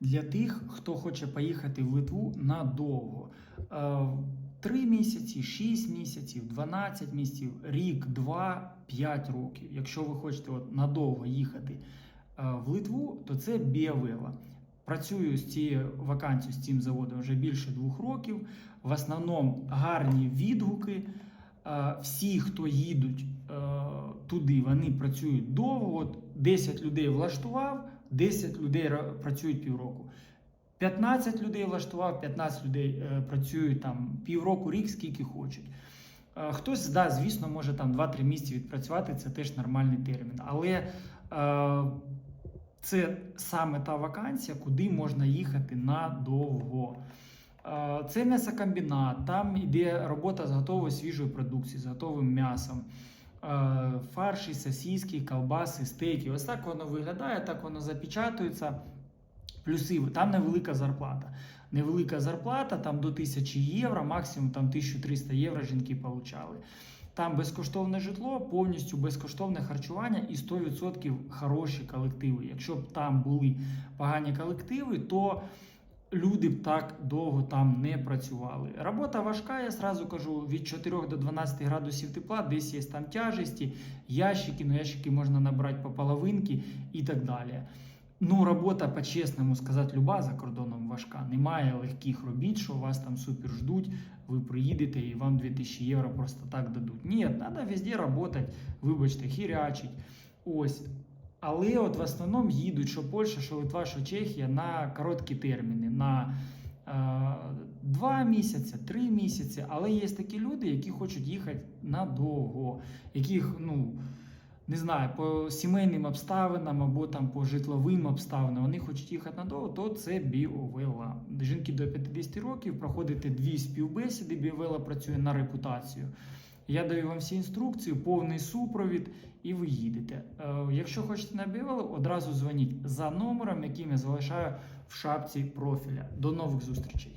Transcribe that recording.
для тих, хто хоче поїхати в Литву надовго. Е, Три місяці, 6 місяців, 12 місяців, рік, 2, 5 років. Якщо ви хочете от надовго їхати е, в Литву, то це Біавела. Працюю з цією вакансією, з цим заводом вже більше двох років. В основному гарні відгуки. Е, Всі, хто їдуть е, туди, вони працюють довго. От 10 людей влаштував, 10 людей працюють півроку. 15 людей влаштував, 15 людей е, працюють там півроку, рік, скільки хочуть. Хтось, да, звісно, може там 2-3 місяці відпрацювати, це теж нормальний термін. Але е, це саме та вакансія, куди можна їхати надовго. Е, Це м'ясокомбінат, там йде робота з готовою свіжою продукцією, з готовим м'ясом. Е, Фарші, сосиски, колбаси, стейки. Ось так воно виглядає, так воно запечатується. Плюси, там невелика зарплата. Невелика зарплата, там до 1000 євро, максимум там 1300 євро жінки получали. Там безкоштовне житло, повністю безкоштовне харчування і 100% хороші колективи. Якщо б там були погані колективи, то люди б так довго там не працювали. Робота важка, я сразу кажу, від 4 до 12 градусів тепла, десь є там тяжесті, ящики, ну ящики можна набрати по половинки і так далі. Ну, робота, по-чесному сказати, люба за кордоном важка. Немає легких робіт, що вас там супер ждуть, ви приїдете і вам 2000 євро просто так дадуть. Ні, треба везде працювати, вибачте, хірячить. Ось. Але от в основному їдуть, що Польща, що Литва, що Чехія на короткі терміни, на е, два місяці, три місяці. Але є такі люди, які хочуть їхати надовго, яких, ну не знаю, по сімейним обставинам або там по житловим обставинам вони хочуть їхати надовго, то це біовела. Жінки до 50 років проходите дві співбесіди. Біовела працює на репутацію. Я даю вам всі інструкції, повний супровід, і ви їдете. Е, Якщо хочете на біовелу, одразу дзвоніть за номером, яким я залишаю в шапці профіля. До нових зустрічей.